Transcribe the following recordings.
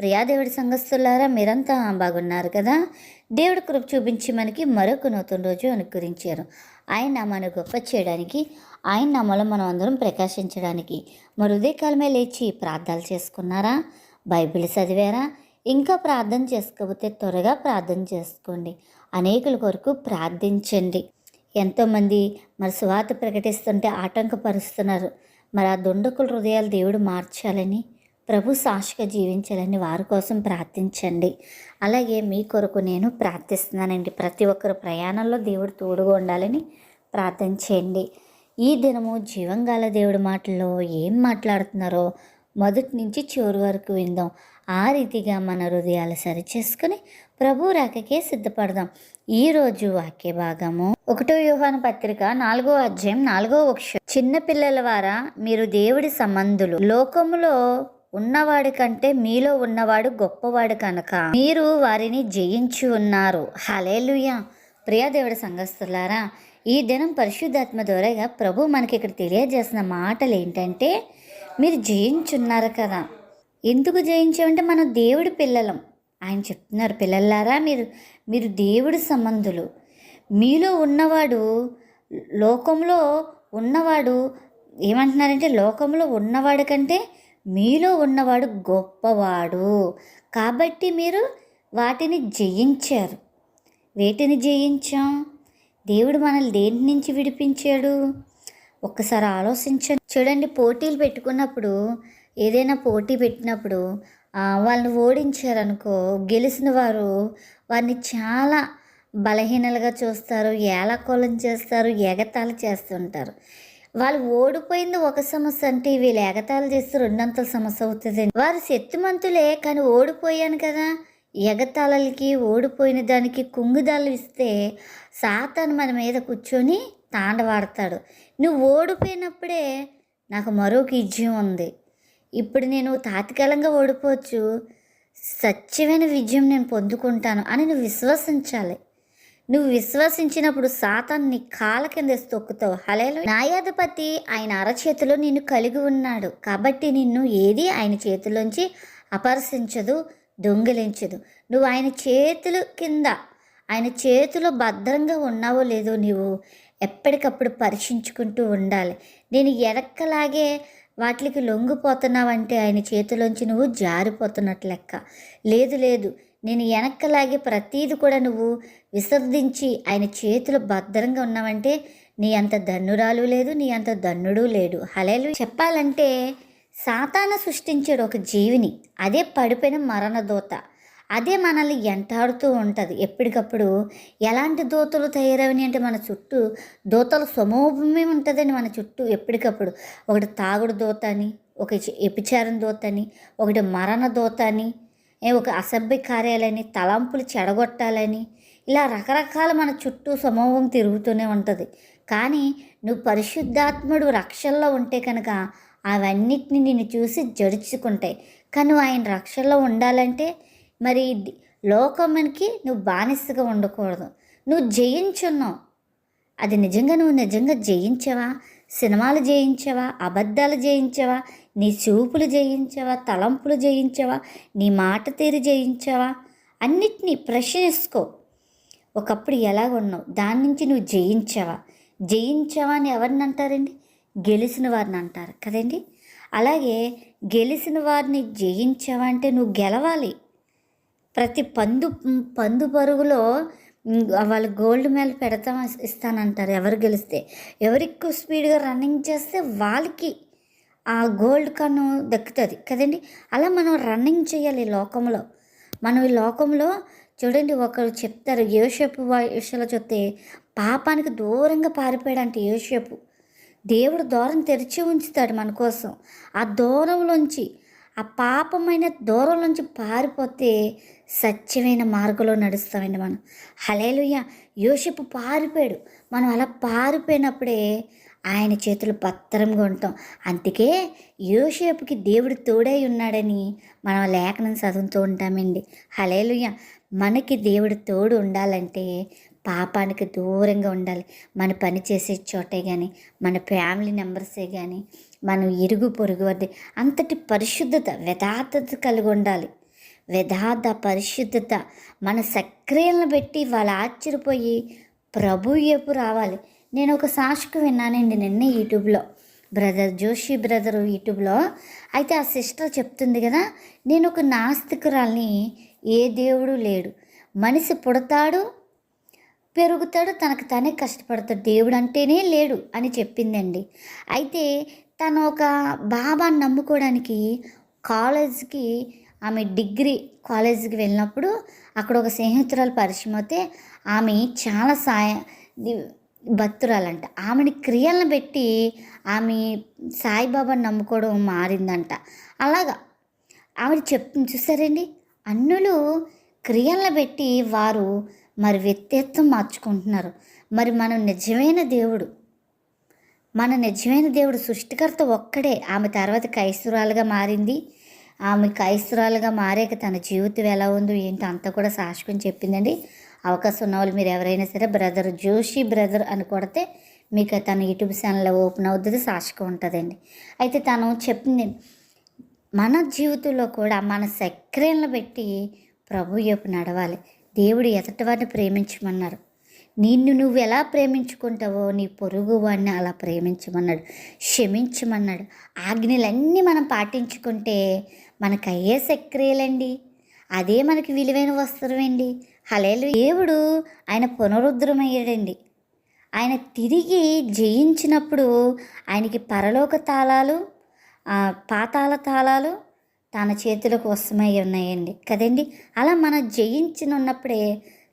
ప్రియా దేవుడి సంఘస్థులారా మీరంతా బాగున్నారు కదా? దేవుడి కృప చూపించి మనకి మరొక నూతన రోజు అనుకరించారు. ఆయన నామాన్ని గొప్ప చేయడానికి ఆయన నామలో మనం అందరం ప్రకాశించడానికి మరి ఉదయకాలమే లేచి ప్రార్థనలు చేసుకున్నారా? బైబిల్ చదివారా? ఇంకా ప్రార్థన చేసుకోకపోతే త్వరగా ప్రార్థన చేసుకోండి. అనేకుల కొరకు ప్రార్థించండి. ఎంతోమంది మరి సువాత ప్రకటిస్తుంటే ఆటంకపరుస్తున్నారు. మరి ఆ దుండకుల హృదయాలు దేవుడు మార్చాలని ప్రభు సాక్షిగా జీవించాలని వారి కోసం ప్రార్థించండి. అలాగే మీ కొరకు నేను ప్రార్థిస్తున్నానండి. ప్రతి ఒక్కరు ప్రయాణంలో దేవుడు తోడుగా ఉండాలని ప్రార్థన చేయండి. ఈ దినము జీవంగాల దేవుడి మాటల్లో ఏం మాట్లాడుతున్నారో మొదటి నుంచి చివరి వరకు విందాం. ఆ రీతిగా మన హృదయాలు సరిచేసుకుని ప్రభు రాకకే సిద్ధపడదాం. ఈరోజు వాక్య భాగము ఒకటో వ్యూహాన పత్రిక నాలుగో అధ్యాయం నాలుగో వక్ష చిన్న పిల్లల వారా మీరు దేవుడి సంబంధులు. లోకములో ఉన్నవాడి కంటే మీలో ఉన్నవాడు గొప్పవాడు కనుక మీరు వారిని జయించి ఉన్నారు. హలేలుయా ప్రియదేవుడి సంఘస్థులారా ఈ దినం పరిశుద్ధాత్మ ద్వారాగా ప్రభు మనకి ఇక్కడ తెలియజేసిన మాటలు ఏంటంటే మీరు జయించున్నారు కదా. ఎందుకు జయించామంటే మనం దేవుడి పిల్లలం. ఆయన చెప్తున్నారు పిల్లలారా మీరు మీరు దేవుడి సంబంధులు. మీలో ఉన్నవాడు లోకంలో ఉన్నవాడు ఏమంటున్నారంటే లోకంలో ఉన్నవాడు కంటే మీలో ఉన్నవాడు గొప్పవాడు. కాబట్టి మీరు వాటిని జయించారు. వేటిని జయించాం? దేవుడు మనల్ని దేని నుంచి విడిపించాడు? ఒక్కసారి ఆలోచించండి. చూడండి పోటీలు పెట్టుకున్నప్పుడు ఏదైనా పోటీ పెట్టినప్పుడు వాళ్ళని ఓడించారనుకో గెలిచిన వారు వారిని చాలా బలహీనలుగా చూస్తారు ఏలకోలం చేస్తారు ఎగతాళి చేస్తుంటారు. వాళ్ళు ఓడిపోయింది ఒక సమస్య అంటే వీళ్ళు ఎగతాళి చేస్తే రెండంతల సమస్య అవుతుంది వారు శక్తిమంతులే కానీ ఓడిపోయాను కదా. ఎగతాళలకి ఓడిపోయిన దానికి కుంగుదాలు ఇస్తే సాతాను మన మీద కూర్చొని తాండవాడతాడు. నువ్వు ఓడిపోయినప్పుడే నాకు మరొక విజయం ఉంది. ఇప్పుడు నేను తాతకాలంగా ఓడిపోవచ్చు. సత్యమైన విజయం నేను పొందుకుంటాను అని నువ్వు విశ్వసించాలి. నువ్వు విశ్వసించినప్పుడు సాతాన్ని కాల కాళ్ళ కింద తొక్కుతావు. హలేలు న్యాయాధిపతి ఆయన అరచేతిలో నిన్ను కలిగి ఉన్నాడు. కాబట్టి నిన్ను ఏది ఆయన చేతిలోంచి అపర్శించదు దొంగిలించదు. నువ్వు ఆయన చేతులు కింద ఆయన చేతిలో భద్రంగా ఉన్నావో లేదో నీవు ఎప్పటికప్పుడు పరీక్షించుకుంటూ ఉండాలి. నేను ఎడక్కలాగే వాటికి లొంగిపోతున్నావంటే ఆయన చేతిలోంచి నువ్వు జారిపోతున్నట్టు లెక్క. లేదు లేదు. నేను వెనక్కలాగే ప్రతీది కూడా నువ్వు విసర్జించి ఆయన చేతులు భద్రంగా ఉన్నావంటే నీ అంత ధన్నురాలు లేదు నీ అంత ధన్నుడు లేడు. హలేలు చెప్పాలంటే సాతాన సృష్టించాడు ఒక జీవిని. అదే పడిపోయిన మరణ దూత అదే మనల్ని ఎంటాడుతూ ఉంటుంది. ఎప్పటికప్పుడు ఎలాంటి దూతలు తయారవని అంటే మన చుట్టూ దూతల సమూహమే ఉంటుందండి మన చుట్టూ ఎప్పటికప్పుడు. ఒకటి తాగుడు దూత అని ఒక ఎపిచారం దూత అని ఒకటి మరణ దూత అని ఒక అసభ్య కార్యాలని తలంపులు చెడగొట్టాలని. ఇలా రకరకాల మన చుట్టూ సమూహం తిరుగుతూనే ఉంటుంది. కానీ నువ్వు పరిశుద్ధాత్ముడు రక్షల్లో ఉంటే కనుక అవన్నిటిని నిన్ను చూసి జడుచుకుంటాయి. కానీ నువ్వు ఆయన రక్షల్లో ఉండాలంటే మరి లోకమునికి నువ్వు బానిసగా ఉండకూడదు. నువ్వు జయించున్నావు. అది నిజంగా నువ్వు నిజంగా జయించావా? సినిమాలు జయించవా? అబద్ధాలు జయించవా? నీ చూపులు జయించవా? తలంపులు జయించవా? నీ మాట తీరు జయించవా? అన్నిటినీ ప్రశ్నించుకో ఒకప్పుడు ఎలాగ ఉన్నావు దాని నుంచి నువ్వు జయించావా? జయించావా అని ఎవరిని అంటారండి? గెలిచిన వారిని అంటారు కదండి. అలాగే గెలిచిన వారిని జయించావా అంటే నువ్వు గెలవాలి. ప్రతి పందు పందు పరుగులో వాళ్ళు గోల్డ్ మెడల్ పెడతాం ఇస్తానంటారు ఎవరు గెలిస్తే. ఎవరు ఎక్కువ స్పీడ్గా రన్నింగ్ చేస్తే వాళ్ళకి ఆ గోల్డ్ కన్ను దక్కుతుంది. కదండి? అలా మనం రన్నింగ్ చేయాలి ఈ లోకంలో. మనం ఈ లోకంలో చూడండి ఒకరు చెప్తారు యోషపు విషయంలో చెప్తే పాపానికి దూరంగా పారిపోయాడంటే యోషపు దేవుడు దూరం తెరిచి ఉంచుతాడు మన కోసం. ఆ దూరంలోంచి ఆ పాపమైన దూరం నుంచి పారిపోతే సత్యమైన మార్గంలో నడుస్తామండి మనం. హలేలుయ్య యోషపు పారిపోయాడు. మనం అలా పారిపోయినప్పుడే ఆయన చేతులు భద్రంగా ఉంటాం అందుకే యోషేపుకి దేవుడు తోడై ఉన్నాడని మనం లేఖనం చదువుతూ ఉంటామండి. హలేలుయ్య మనకి దేవుడు తోడు ఉండాలంటే పాపానికి దూరంగా ఉండాలి. మన పని చేసే చోటే కానీ మన ఫ్యామిలీ మెంబర్సే కానీ మనం ఇరుగు పొరుగు వద్ద అంతటి పరిశుద్ధత యథార్థత కలిగి ఉండాలి. యథార్థ పరిశుద్ధత మన సక్రియలను పెట్టి వాళ్ళు ఆశ్చర్యపోయి ప్రభు వైపు రావాలి. నేను ఒక సాక్షికి విన్నానండి నిన్న యూట్యూబ్లో. బ్రదర్ జోషి బ్రదర్ యూట్యూబ్లో. అయితే ఆ సిస్టర్ చెప్తుంది కదా నేను ఒక నాస్తికురాల్ని ఏ దేవుడు లేడు. మనిషి పుడతాడు పెరుగుతాడు తనకు తనే కష్టపడతాడు. దేవుడు అంటేనే లేడు అని చెప్పిందండి. అయితే తను ఒక బాబాని నమ్ముకోవడానికి కాలేజ్కి ఆమె డిగ్రీ కాలేజీకి వెళ్ళినప్పుడు అక్కడ ఒక స్నేహితురాలు పరిచయం అయితే ఆమె చాలా సాయ భక్తురాలంట. ఆమెని క్రియలను పెట్టి ఆమె సాయిబాబాని నమ్ముకోవడం మారిందంట. అలాగా ఆవిడ చెప్ చూసారండి? అన్నులు క్రియలను పెట్టి వారు మరి వ్యక్తిత్వం మార్చుకుంటున్నారు. మరి మనం నిజమైన దేవుడు మన నిజమైన దేవుడు సృష్టికర్త ఒక్కడే. ఆమె తర్వాత కైస్తురాలుగా మారింది. ఆమె క్రైస్తురాలుగా మారాక తన జీవితం ఎలా ఉందో ఏంటో అంతా కూడా సాక్షికం చెప్పిందండి. అవకాశం ఉన్న వాళ్ళు మీరు ఎవరైనా సరే బ్రదర్ జోషి బ్రదర్ అని కొడితే మీకు తన యూట్యూబ్ ఛానల్ ఓపెన్ అవుతుంది సాక్షికం ఉంటుందండి. అయితే తను చెప్పింది మన జీవితంలో కూడా మన సక్రియలను పెట్టి ప్రభు వైపు నడవాలి. దేవుడు ఎదటి వారిని ప్రేమించమన్నారు. నిన్ను నువ్వు ఎలా ప్రేమించుకుంటావో నీ పొరుగు వాడిని అలా ప్రేమించమన్నాడు. క్షమించమన్నాడు. ఆజ్ఞలన్నీ మనం పాటించుకుంటే మనకు అయ్యే సక్రియలండి అదే మనకి విలువైన వస్త్రమండి హలేలు దేవుడు ఆయన పునరుద్ధరమయ్యాడండి. ఆయన తిరిగి జయించినప్పుడు ఆయనకి పరలోక తాళాలు పాతాళ తాళాలు తన చేతులకు వశమై ఉన్నాయండి. కదండి? అలా మనం జయించిన ఉన్నప్పుడే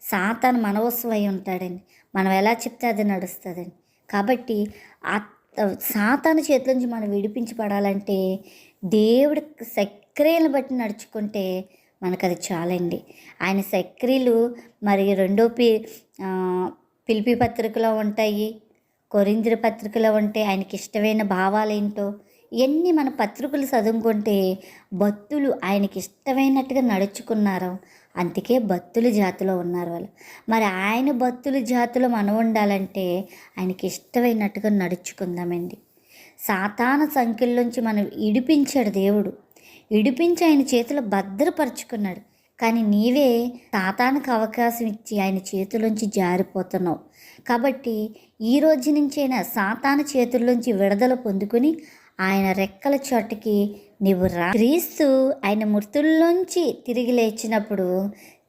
సాతాను మన వశమై ఉంటాడండి. మనం ఎలా చెప్తే అది నడుస్తుందండి. కాబట్టి ఆ సాతాను చేతుల నుంచి మనం విడిపించబడాలంటే దేవుడి సక్రియలు బట్టి నడుచుకుంటే మనకు అది చాలండి. ఆయన సక్రియలు మరి రెండో పి పిలిపి పత్రికలో ఉంటాయి. కొరింద్ర పత్రికలో ఉంటే ఆయనకి ఇష్టమైన భావాలేంటో ఎన్ని మన పత్రికలు చదువుకుంటే భక్తులు ఆయనకి ఇష్టమైనట్టుగా నడుచుకున్నారు అందుకే భక్తుల జాతిలో ఉన్నారు వాళ్ళు. మరి ఆయన భక్తుల జాతిలో మనం ఉండాలంటే ఆయనకి ఇష్టమైనట్టుగా నడుచుకుందామండి. సాతాన సంఖ్యల్లోంచి మనం ఇడిపించాడు దేవుడు. ఇడిపించి ఆయన చేతిలో భద్రపరుచుకున్నాడు. కానీ నీవే సాతానికి అవకాశం ఇచ్చి ఆయన చేతిలోంచి జారిపోతున్నావు. కాబట్టి ఈ రోజు నుంచైనా సాతాన చేతుల్లోంచి విడుదల పొందుకొని ఆయన రెక్కల చోటకి నీవు రా. క్రీస్తు ఆయన మృతుల్లోంచి తిరిగి లేచినప్పుడు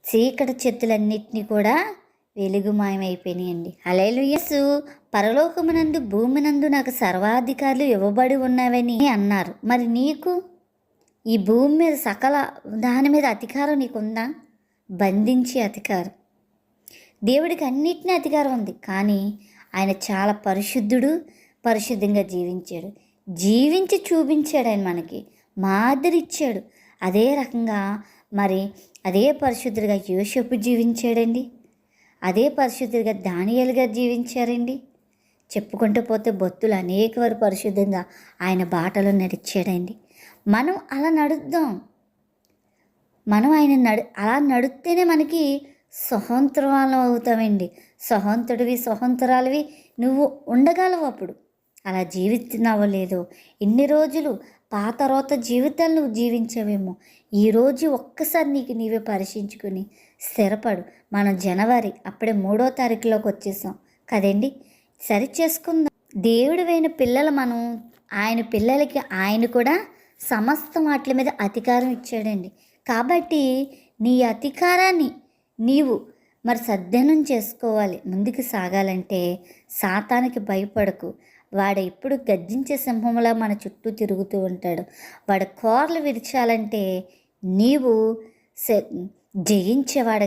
చీకటి చెత్తులన్నిటినీ కూడా వెలుగుమాయమైపోయినాయండి. అలేలు యేసు పరలోకమునందు భూమినందు నాకు సర్వాధికారులు ఇవ్వబడి ఉన్నవని అన్నారు. మరి నీకు ఈ భూమి మీద సకల దాని మీద అధికారం నీకుందా? బంధించే అధికారం. దేవుడికి అన్నిటినీ అధికారం ఉంది. కానీ ఆయన చాలా పరిశుద్ధుడు పరిశుద్ధంగా జీవించాడు. జీవించి చూపించాడు ఆయన మనకి మాదిరి ఇచ్చాడు అదే రకంగా మరి అదే పరిశుద్ధుడిగా యోషపు జీవించాడండి? అదే పరిశుద్ధుడిగా దానియాలుగా జీవించారండి? చెప్పుకుంటూ పోతే భక్తులు అనేక వారు పరిశుద్ధంగా ఆయన బాటలో నడిచాడండి. మనం అలా నడుద్దాం. మనం ఆయన నడు అలా నడిస్తేనే మనకి సహంతరాలు అవుతామండి స్వతంత్రుడివి స్వతంత్రాలవి నువ్వు ఉండగలవు అప్పుడు. అలా జీవిస్తున్నావో లేదో. ఎన్ని రోజులు పాత రోత జీవితాలు నువ్వు జీవించవేమో. ఈరోజు ఒక్కసారి నీకు నీవే పరీక్షించుకుని స్థిరపడు. మనం జనవరి అప్పుడే మూడో తారీఖులోకి వచ్చేసాం. కదండి? సరి చేసుకుందాం. దేవుడు వేయిన పిల్లలు మనం ఆయన పిల్లలకి ఆయన కూడా సమస్త వాటి మీద అధికారం ఇచ్చాడండి. కాబట్టి నీ అధికారాన్ని నీవు మరి సద్దనం చేసుకోవాలి. ముందుకు సాగాలంటే సాతానికి భయపడకు. వాడు ఎప్పుడు గర్జించే సింహంలా మన చుట్టూ తిరుగుతూ ఉంటాడు. వాడు కోరలు విరిచాలంటే నీవు స-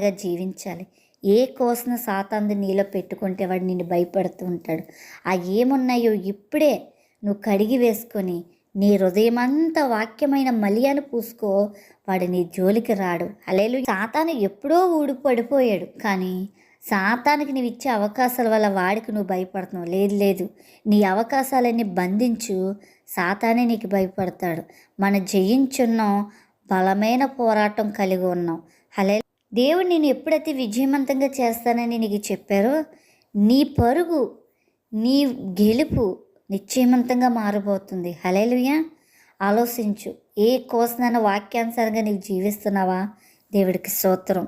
జీవించాలి. ఏ కోసన సాతాంది నీలో పెట్టుకుంటే వాడు నిన్ను భయపడుతూ ఉంటాడు. ఆ ఏమున్నాయో ఇప్పుడే నువ్వు కడిగి వేసుకొని నీ హృదయమంతా వాక్యమైన మలియాను పూసుకో వాడు నీ జోలికి రాడు. అలేలు సాతాను ఎప్పుడో ఊడి పడిపోయాడు కానీ సాతానికి నువ్వు ఇచ్చే అవకాశాల వల్ల వాడికి నువ్వు భయపడుతున్నావు. లేదు లేదు. నీ అవకాశాలన్నీ బంధించు. సాతానే నీకు భయపడతాడు. మన జయించున్నాం. బలమైన పోరాటం కలిగి ఉన్నాం. హలే దేవుడు నేను ఎప్పుడైతే విజయవంతంగా చేస్తానని నీకు చెప్పారో నీ పరుగు నీ గెలుపు నిశ్చయవంతంగా మారబోతుంది. హలేలుయా. ఆలోచించు. ఏ కోసనైనా వాక్యానుసారంగా నీకు జీవిస్తున్నావా? దేవుడికి స్తోత్రం.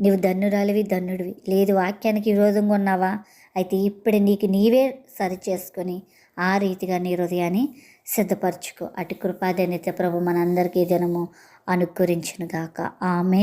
నీవు ధన్యురాలివి ధన్యుడివి. లేదు వాక్యానికి విరోధంగా ఉన్నావా? అయితే ఇప్పుడు నీకు నీవే సరి చేసుకొని ఆ రీతిగా నీ హృదయాన్ని సిద్ధపరచుకో. అటు కృపాదనిత ప్రభు మనందరికీ దినము అనుకరించునుగాక ఆమె